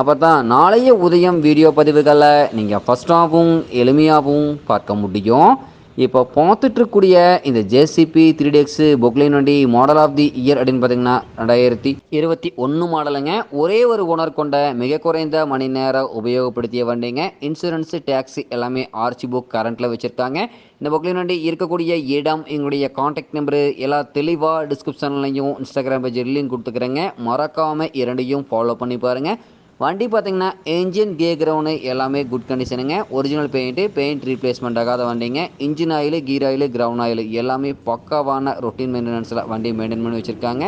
அப்போ தான் நாளைய உதயம் வீடியோ பதிவுகளை நீங்கள் ஃபஸ்ட்டாகவும் எளிமையாகவும் பார்க்க முடியும். இப்போ பார்த்துட்ருக்கூடிய இந்த ஜேசிபி த்ரீ டெக்ஸு பொக்லைன் வண்டி மாடல் ஆஃப் தி இயர் அப்படின்னு பார்த்தீங்கன்னா ரெண்டாயிரத்தி இருபத்தி ஒன்று மாடலுங்க. ஒரே ஒரு ஓனர் கொண்ட மிக குறைந்த மணி நேரம் உபயோகப்படுத்திய வண்டிங்க. இன்சூரன்ஸு டேக்ஸி எல்லாமே ஆர்ச்சி புக் கரண்ட்டில் வச்சுருக்காங்க. இந்த பொக்லைன் வண்டி இருக்கக்கூடிய இடம் எங்களுடைய காண்டாக்ட் நம்பரு எல்லா தெளிவாக டிஸ்கிரிப்ஷன்லையும் இன்ஸ்டாகிராம் பேஜ் லிங்க் கொடுத்துக்கிறேங்க. மறக்காமல் இரண்டையும் ஃபாலோ பண்ணி பாருங்கள் வண்டி பார்த்தீங்கன்னா என்ஜின் கே கிரவுண்டு எல்லாமே குட் கண்டிஷனுங்க ஒரிஜினல் பெயிண்ட்டு பெயிண்ட் ரீப்ளேஸ்மெண்ட் ஆகாத வண்டிங்க. Engine oil gear oil ground oil எல்லாமே பக்காவான ரொட்டீன் மெயின்டெனன்ஸில் வண்டி மெயின்டைன் பண்ணி வச்சுருக்காங்க.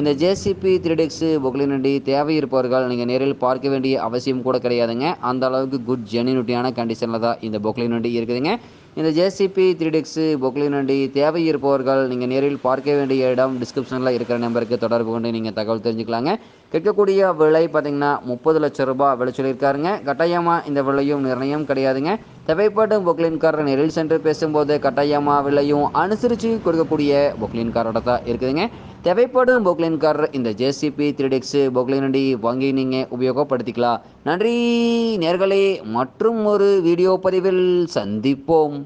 இந்த ஜேசிபி த்ரீடெக்ஸு பொக்லின் வண்டி தேவை இருப்பவர்கள் நீங்கள் நேரில் பார்க்க வேண்டிய அவசியம் கூட கிடையாதுங்க. அந்த அளவுக்கு குட் ஜெனினுட்டியான கண்டிஷனில் தான் இந்த பொக்லின் வண்டி இருக்குதுங்க. இந்த ஜேசிபி த்ரீடெக்ஸு பொக்லின் வண்டி தேவை இருப்பவர்கள் நீங்கள் நேரில் பார்க்க வேண்டிய இடம் டிஸ்கிரிப்ஷனில் இருக்கிற நம்பருக்கு தொடர்பு கொண்டு நீங்கள் தகவல் தெரிஞ்சுக்கலாங்க. கேட்கக்கூடிய விலை பார்த்தீங்கன்னா முப்பது லட்சம் ரூபாய் விலை சொல்லியிருக்காருங்க. கட்டாயமாக இந்த விலையும் நிர்ணயம் கிடையாதுங்க. தேவைப்படும் பொக்லின்காரர் நேரில் சென்று பேசும்போது கட்டாயமாக விலையும் அனுசரித்து கொடுக்கக்கூடிய பொக்லின்காரோட தான் இருக்குதுங்க. தேவைப்படும் பொக்லின்காரர் இந்த ஜேசிபி த்ரீ டெக்ஸு பொக்லின் வாங்கி நீங்கள் உபயோகப்படுத்திக்கலாம். நன்றி நேர்களே. மற்றும் ஒரு வீடியோ பதிவில் சந்திப்போம்.